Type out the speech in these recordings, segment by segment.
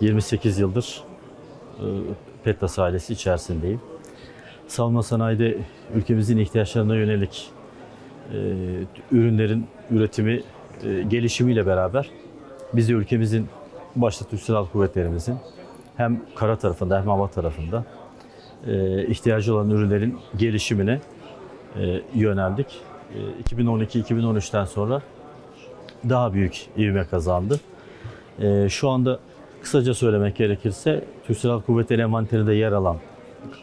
28 yıldır e, Pettas ailesi içerisindeyim. Savunma sanayide ülkemizin ihtiyaçlarına yönelik e, ürünlerin üretimi, e, gelişimiyle beraber biz de ülkemizin başta Türk Silahlı Kuvvetlerimizin hem kara tarafında hem hava tarafında ihtiyacı olan ürünlerin gelişimine yöneldik. E, 2012-2013'ten sonra daha büyük ivme kazandı. Şu anda kısaca söylemek gerekirse Türk Silahlı Kuvvetleri envanterinde yer alan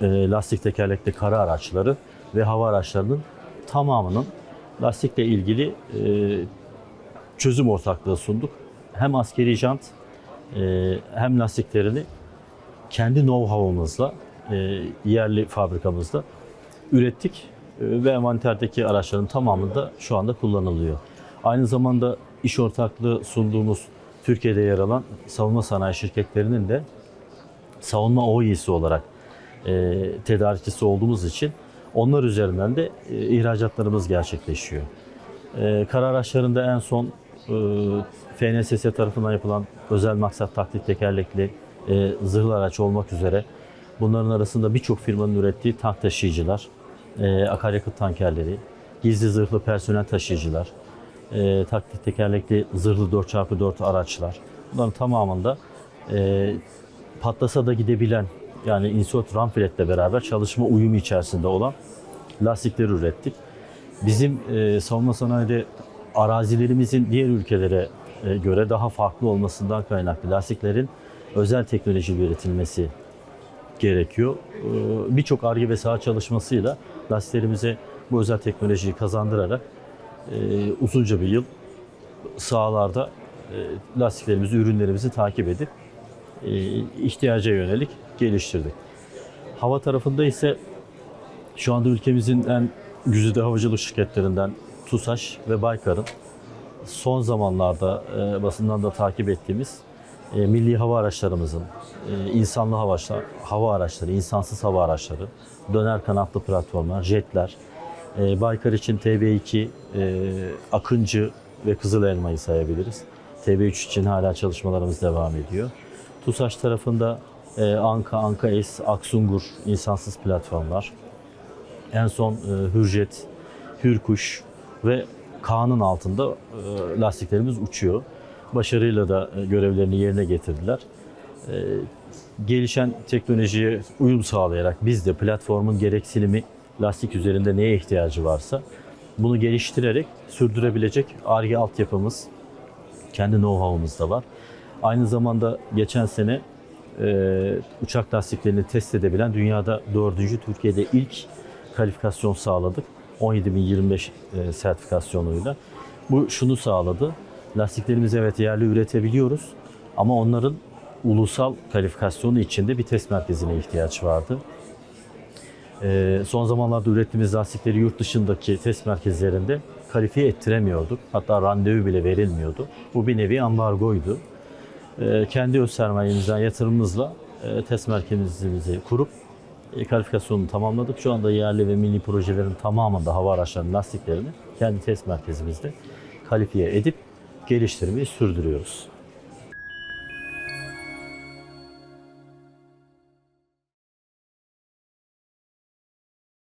e, lastik tekerlekli kara araçları ve hava araçlarının tamamının lastikle ilgili e, çözüm ortaklığı sunduk. Hem askeri jant e, hem lastiklerini kendi know-how'umuzla e, yerli fabrikamızda ürettik e, ve envanterdeki araçların tamamında şu anda kullanılıyor. Aynı zamanda iş ortaklığı sunduğumuz Türkiye'de yer alan savunma sanayi şirketlerinin de savunma OE'si olarak e, tedarikçisi olduğumuz için onlar üzerinden de e, ihracatlarımız gerçekleşiyor. E, kara araçlarında en son e, FNSS tarafından yapılan özel maksat taklit tekerlekli e, zırhlı araç olmak üzere bunların arasında birçok firmanın ürettiği tank taşıyıcılar, e, akaryakıt tankerleri, gizli zırhlı personel taşıyıcılar, e, taklit tekerlekli zırhlı 4x4 araçlar. Bunların tamamında e, patlasa da gidebilen yani insert ramfiletle beraber çalışma uyumu içerisinde olan lastikleri ürettik. Bizim e, savunma sanayide arazilerimizin diğer ülkelere e, göre daha farklı olmasından kaynaklı lastiklerin özel teknoloji üretilmesi gerekiyor. E, Birçok ARGE ve saha çalışmasıyla lastiklerimize bu özel teknolojiyi kazandırarak e, uzunca bir yıl sahalarda e, lastiklerimizi, ürünlerimizi takip edip e, ihtiyaca yönelik geliştirdik. Hava tarafında ise şu anda ülkemizin en güzide havacılık şirketlerinden TUSAŞ ve Baykar'ın son zamanlarda e, basından da takip ettiğimiz e, milli hava araçlarımızın, e, insanlı hava, hava araçları, insansız hava araçları, döner kanatlı platformlar, jetler, e, Baykar için TB2, e, Akıncı ve Kızıl Elma'yı sayabiliriz. TB3 için hala çalışmalarımız devam ediyor. TUSAŞ tarafında e, Anka, Anka S, Aksungur insansız platformlar. En son e, Hürjet, Hürkuş ve Kaan'ın altında e, lastiklerimiz uçuyor. Başarıyla da e, görevlerini yerine getirdiler. E, gelişen teknolojiye uyum sağlayarak biz de platformun gereksinimi lastik üzerinde neye ihtiyacı varsa bunu geliştirerek sürdürebilecek ARGE altyapımız, kendi know-how'umuz da var. Aynı zamanda geçen sene e, uçak lastiklerini test edebilen dünyada dördüncü, Türkiye'de ilk kalifikasyon sağladık. 17025 e, sertifikasyonuyla. Bu şunu sağladı. Lastiklerimizi evet yerli üretebiliyoruz ama onların ulusal kalifikasyonu içinde bir test merkezine ihtiyaç vardı. Ee, son zamanlarda ürettiğimiz lastikleri yurt dışındaki test merkezlerinde kalifiye ettiremiyorduk. Hatta randevu bile verilmiyordu. Bu bir nevi ambargoydu. Ee, kendi öz sermayemizden yatırımımızla e, test merkezimizi kurup e, kalifikasyonunu tamamladık. Şu anda yerli ve milli projelerin tamamında hava araçlarının lastiklerini kendi test merkezimizde kalifiye edip geliştirmeyi sürdürüyoruz.